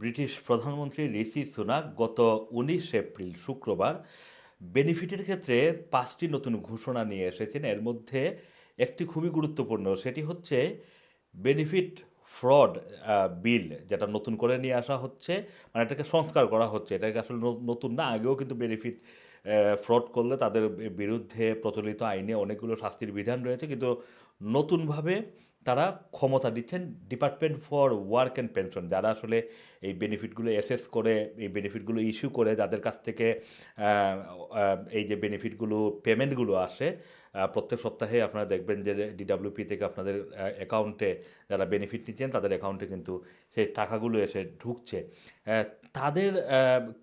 British প্রধানমন্ত্রী ঋষি Sunak গত উনিশ এপ্রিল শুক্রবার বেনিফিটের ক্ষেত্রে পাঁচটি নতুন ঘোষণা নিয়ে এসেছেন। এর মধ্যে একটি খুবই গুরুত্বপূর্ণ, সেটি হচ্ছে বেনিফিট ফ্রড বিল, যেটা নতুন করে নিয়ে আসা হচ্ছে মানে এটাকে সংস্কার করা হচ্ছে। এটাকে আসলে নতুন না, আগেও কিন্তু বেনিফিট ফ্রড করলে তাদের বিরুদ্ধে প্রচলিত আইনে অনেকগুলো শাস্তির বিধান রয়েছে। কিন্তু নতুনভাবে তারা ক্ষমতা দিচ্ছেন department for work and pension যারা আসলে এই বেনিফিটগুলো অ্যাসেস করে এই বেনিফিটগুলো ইস্যু করে যাদের কাছ থেকে এই যে বেনিফিটগুলো পেমেন্টগুলো আসে প্রত্যেক সপ্তাহে আপনারা দেখবেন যে ডিডাব্লিউপি থেকে আপনাদের অ্যাকাউন্টে যারা বেনিফিট নিচ্ছেন তাদের অ্যাকাউন্টে কিন্তু সেই টাকাগুলো এসে ঢুকছে। আহ, তাদের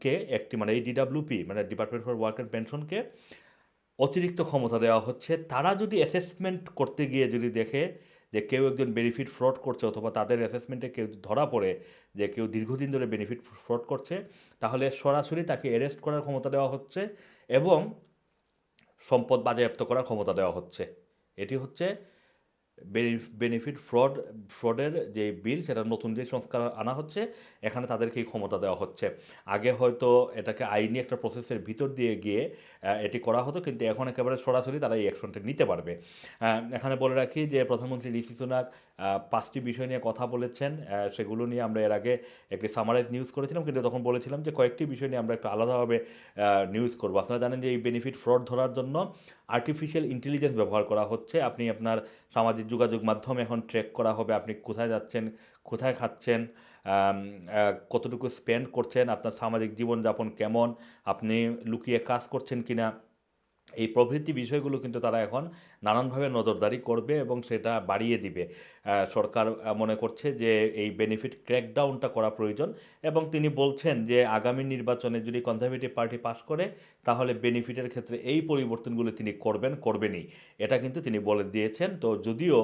কে একটি মানে এই ডিডাব্লিউপি মানে ডিপার্টমেন্ট ফর ওয়ার্ক অ্যান্ড পেনশনকে অতিরিক্ত ক্ষমতা দেওয়া হচ্ছে। তারা যদি অ্যাসেসমেন্ট করতে গিয়ে যদি দেখে যে কেউ একজন বেনিফিট ফ্রড করছে অথবা তাদের অ্যাসেসমেন্টে কেউ ধরা পড়ে যে কেউ দীর্ঘদিন ধরে বেনিফিট ফ্রড করছে, তাহলে সরাসরি তাকে অ্যারেস্ট করার ক্ষমতা দেওয়া হচ্ছে এবং সম্পদ বাজেয়াপ্ত করার ক্ষমতা দেওয়া হচ্ছে। এটি হচ্ছে বেনিফিট ফ্রড ফ্রডের যে বিল সেটা নতুন যে সংস্কার আনা হচ্ছে, এখানে তাদেরকে এই ক্ষমতা দেওয়া হচ্ছে। আগে হয়তো এটাকে আইনি একটা প্রসেসের ভিতর দিয়ে গিয়ে এটি করা হতো, কিন্তু এখন একেবারে সরাসরি তারা এই অ্যাকশনটা নিতে পারবে। এখানে বলে রাখি যে প্রধানমন্ত্রী ঋষি সুনাক পাঁচটি বিষয় নিয়ে কথা বলেছেন। সেগুলো নিয়ে আমরা এর আগে একটি সামারাইজ নিউজ করেছিলাম, কিন্তু তখন বলেছিলাম যে কয়েকটি বিষয় নিয়ে আমরা একটু আলাদাভাবে নিউজ করব। আপনারা জানেন যে এই বেনিফিট ফ্রড ধরার জন্য আর্টিফিশিয়াল ইন্টেলিজেন্স ব্যবহার করা হচ্ছে। আপনি আপনার সামাজিক যোগাযোগ মাধ্যমে এখন ট্র্যাক করা হবে, আপনি কোথায় যাচ্ছেন, কোথায় খাচ্ছেন কতটুকু স্পেন্ড করছেন, আপনার সামাজিক জীবনযাপন কেমন, আপনি লুকিয়ে কাজ করছেন কিনা এই প্রভৃতি বিষয়গুলো কিন্তু তারা এখন নানানভাবে নজরদারি করবে এবং সেটা বাড়িয়ে দিবে। সরকার মনে করছে যে এই বেনিফিট ক্র্যাকডাউনটা করা প্রয়োজন এবং তিনি বলছেন যে আগামী নির্বাচনে যদি কনজারভেটিভ পার্টি পাশ করে, তাহলে বেনিফিটের ক্ষেত্রে এই পরিবর্তনগুলো তিনি করবেন, করবেনই। এটা কিন্তু তিনি বলে দিয়েছেন। তো যদিও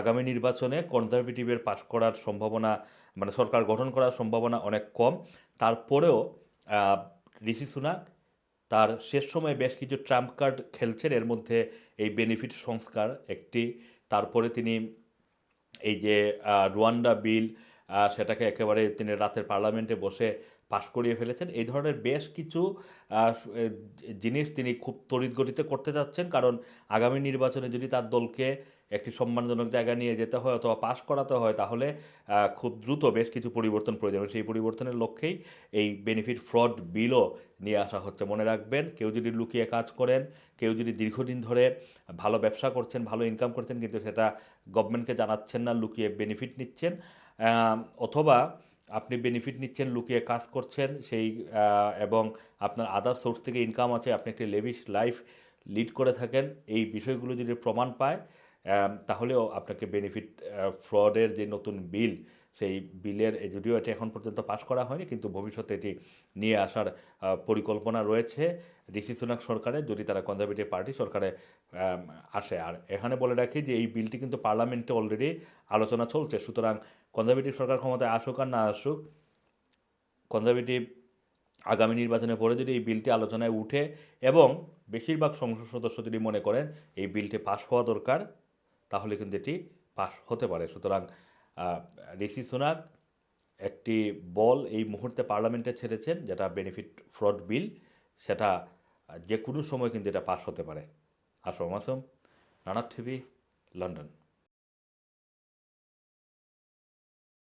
আগামী নির্বাচনে কনজারভেটিভের পাশ করার সম্ভাবনা মানে সরকার গঠন করার সম্ভাবনা অনেক কম, তারপরেও ঋষি সুনাক তার শেষ সময়ে বেশ কিছু ট্রাম্প কার্ড খেলছেন। এর মধ্যে এই বেনিফিট সংস্কার একটি। তারপরে তিনি এই যে রুয়ান্ডা বিল সেটাকে একেবারে তিনি রাতের পার্লামেন্টে বসে পাশ করিয়ে ফেলেছেন। এই ধরনের বেশ কিছু জিনিস তিনি খুব তড়িৎগতিতে করতে যাচ্ছেন। কারণ আগামী নির্বাচনে যদি তার দলকে একটি সম্মানজনক জায়গা নিয়ে যেতে হয় অথবা পাশ করাতে হয়, তাহলে খুব দ্রুত বেশ কিছু পরিবর্তন প্রয়োজন। সেই পরিবর্তনের লক্ষ্যেই এই বেনিফিট ফ্রড বিলও নিয়ে আসা হচ্ছে। মনে রাখবেন, কেউ যদি লুকিয়ে কাজ করেন, কেউ যদি দীর্ঘদিন ধরে ভালো ব্যবসা করছেন, ভালো ইনকাম করছেন, কিন্তু সেটা গভর্নমেন্টকে জানাচ্ছেন না, লুকিয়ে বেনিফিট নিচ্ছেন অথবা আপনি বেনিফিট নিচ্ছেন, লুকিয়ে কাজ করছেন, সেই এবং আপনার আদার সোর্স থেকে ইনকাম আছে, আপনি একটি লেভিশ লাইফ লিড করে থাকেন, এই বিষয়গুলো যদি প্রমাণ পায় তাহলেও আপনাকে বেনিফিট ফ্রডের যে নতুন বিল সেই বিলের যদিও এটি এখন পর্যন্ত পাশ করা হয়নি, কিন্তু ভবিষ্যতে এটি নিয়ে আসার পরিকল্পনা রয়েছে। ঋষি সুনাক সরকারের যদি তারা কনজারভেটিভ পার্টি সরকারে আসে। আর এখানে বলে রাখি যে এই বিলটি কিন্তু পার্লামেন্টে অলরেডি আলোচনা চলছে। সুতরাং কনজারভেটিভ সরকার ক্ষমতায় আসুক আর না আসুক কনজারভেটিভ আগামী নির্বাচনের পরে যদি এই বিলটি আলোচনায় উঠে এবং বেশিরভাগ সংসদ সদস্য যদি মনে করেন এই বিলটি পাশ হওয়া দরকার, তাহলে কিন্তু এটি পাশ হতে পারে। সুতরাং ঋষি সোনাক একটি বল এই মুহূর্তে পার্লামেন্টে ছেড়েছেন, যেটা বেনিফিট ফ্রড বিল সেটা যে কোনো সময় কিন্তু এটা পাশ হতে পারে। আসম রানার টিভি লন্ডন